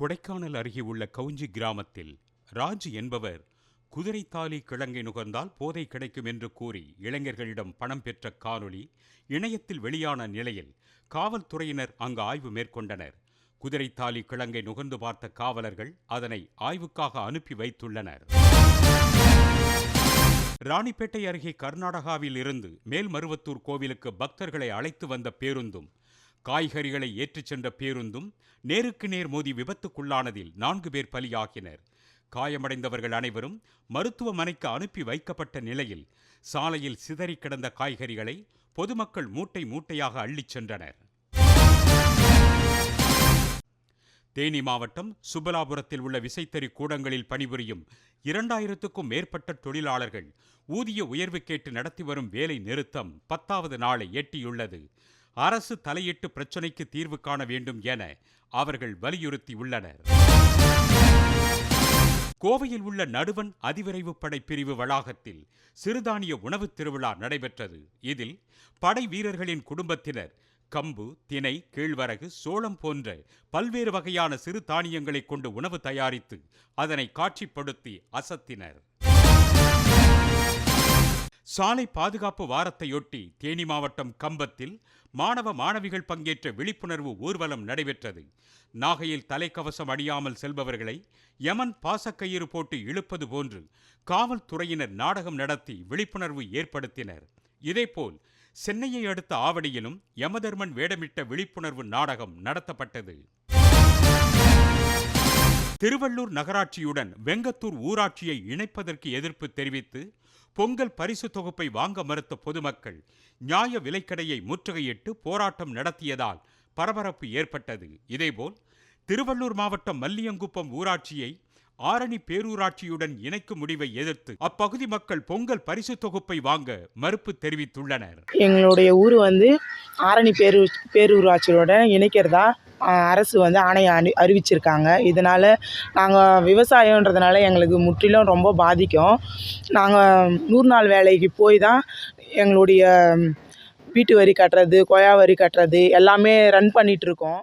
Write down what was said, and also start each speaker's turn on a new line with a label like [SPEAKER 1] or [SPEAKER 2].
[SPEAKER 1] கொடைக்கானல் அருகே உள்ள கவுஞ்சி கிராமத்தில் ராஜ் என்பவர் குதிரைத்தாலி கிழங்கை நுகர்ந்தால் போதை கிடைக்கும் என்று கூறி இளைஞர்களிடம் பணம் பெற்ற காணொளி இணையத்தில் வெளியான நிலையில் காவல்துறையினர் அங்கு ஆய்வு மேற்கொண்டனர். குதிரைத்தாலி கிழங்கை நுகர்ந்து பார்த்த காவலர்கள் அதனை ஆய்வுக்காக அனுப்பி வைத்துள்ளனர். ராணிப்பேட்டை அருகே கர்நாடகாவில் இருந்து மேல்மருவத்தூர் கோவிலுக்கு பக்தர்களை அழைத்து வந்த பேருந்தும் காய்கறிகளை ஏற்றிச் சென்ற பேருந்தும் நேருக்கு நேர் மோதி விபத்துக்குள்ளானதில் நான்கு பேர் பலியாகினர். காயமடைந்தவர்கள் அனைவரும் மருத்துவமனைக்கு அனுப்பி வைக்கப்பட்ட நிலையில் சாலையில் சிதறி கிடந்த காய்கறிகளை பொதுமக்கள் மூட்டை மூட்டையாக அள்ளிச் சென்றனர். தேனி மாவட்டம் சுபலாபுரத்தில் உள்ள விசைத்தறி கூடங்களில் பணிபுரியும் இரண்டாயிரத்துக்கும் மேற்பட்ட தொழிலாளர்கள் ஊதிய உயர்வு கேட்டு நடத்தி வரும் வேலை நிறுத்தம் பத்தாவது நாளை எட்டியுள்ளது. அரசு தலையிட்டு பிரச்சினைக்கு தீர்வு காண வேண்டும் என அவர்கள் வலியுறுத்தியுள்ளனர். கோவையில் உள்ள நடுவன் அதிவிரைவு படை பிரிவு வளாகத்தில் சிறுதானிய உணவுத் திருவிழா நடைபெற்றது. இதில் படை வீரர்களின் குடும்பத்தினர் கம்பு தினை கேழ்வரகு சோளம் போன்ற பல்வேறு வகையான சிறு தானியங்களை கொண்டு உணவு தயாரித்து அதனை காட்சிப்படுத்தி அசத்தினர். சாலை பாதுகாப்பு வாரத்தையொட்டி தேனி மாவட்டம் கம்பத்தில் மாணவ மாணவிகள் பங்கேற்ற விழிப்புணர்வு ஊர்வலம் நடைபெற்றது. நாகையில் தலைக்கவசம் அணியாமல் செல்பவர்களை யமன் பாசக்கயிறு போட்டு இழுப்பது போன்று காவல்துறையினர் நாடகம் நடத்தி விழிப்புணர்வு ஏற்படுத்தினர். இதேபோல் சென்னையை அடுத்த ஆவடியிலும் யமதர்மன் வேடமிட்ட விழிப்புணர்வு நாடகம் நடத்தப்பட்டது. திருவள்ளூர் நகராட்சியுடன் வெங்கத்தூர் ஊராட்சியை இணைப்பதற்கு எதிர்ப்பு தெரிவித்து பொங்கல் பரிசு தொகுப்பை வாங்க மறுத்த பொதுமக்கள் நியாய விலைக்கடையை முற்றுகையிட்டு போராட்டம் நடத்தியதால் பரபரப்பு ஏற்பட்டது. இதேபோல் திருவள்ளூர் மாவட்டம் மல்லியங்குப்பம் ஊராட்சியை ஆரணி பேரூராட்சியுடன் இணைக்கும் முடிவை எதிர்த்து அப்பகுதி மக்கள் பொங்கல் பரிசு தொகுப்பை வாங்க மறுப்பு தெரிவித்துள்ளனர்.
[SPEAKER 2] எங்களுடைய ஊர் வந்து ஆரணி பேரூ பேரூராட்சியோட இணைக்கிறதா அரசு வந்து ஆணையை அனி அறிவிச்சிருக்காங்க. இதனால் நாங்கள் விவசாயன்றதுனால எங்களுக்கு முற்றிலும் ரொம்ப பாதிக்கும். நாங்கள் நூறு நாள் வேலைக்கு போய் தான் எங்களுடைய வீட்டு வரி கட்டுறது கொயா வரி கட்டுறது எல்லாமே ரன் பண்ணிகிட்ருக்கோம்